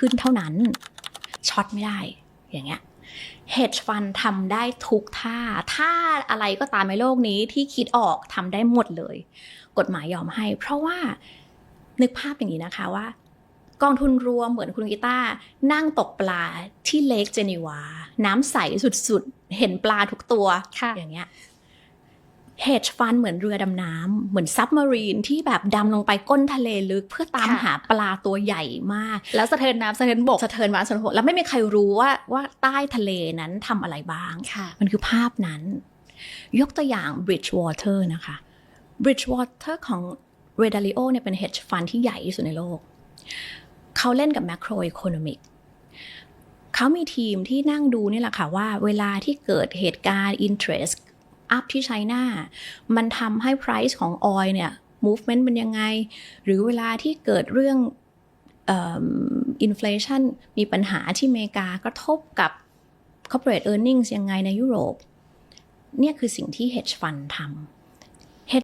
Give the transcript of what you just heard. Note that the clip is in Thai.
ขึ้นเท่านั้น ช็อตไม่ได้ อย่างเงี้ย hedge fund ทำได้ทุกท่า ท่าอะไรก็ตามในโลกนี้ที่คิดออกทำได้หมดเลย กฎหมายยอมให้ เพราะว่านึกภาพอย่างนี้นะคะว่า กองทุนรวมเหมือนคุณกีตาร์นั่งตกปลาที่เลกเจนีวา น้ำใสสุดๆ เห็นปลาทุกตัวค่ะอย่างเงี้ย hedge fund เหมือนเรือดำน้ำเหมือนซับมารีนที่แบบดำลงไปก้นทะเลลึกเพื่อตามค่ะหาปลาตัวใหญ่มาก แล้วสะเทินน้ำสะเทินบกสะเทินมาสะเทินโหแล้วไม่มีใครรู้ว่าว่าใต้ทะเลนั้นทำอะไรบ้างค่ะมันคือภาพนั้น ยกตัวอย่าง Bridgewater นะคะ Bridgewater ของ r e d a l i o เนี่ยเป็น hedge fund ที่ใหญ่ที่สุดในโลก เขาเล่นกับ macroeconomic เขามีทีมที่นั่งดูนี่แหละค่ะว่าเวลาที่เกิดเหตุการณ์ interest อัพที่ไชน่ามันทำให้ price ของ oil เนี่ย movement เป็นยังไง หรือเวลาที่เกิดเรื่องอินฟลชันมีปัญหาที่อเมริกากระทบกับ corporate earnings ยังไงในยุโรป เนี่ยคือสิ่งที่ hedge fund ทำ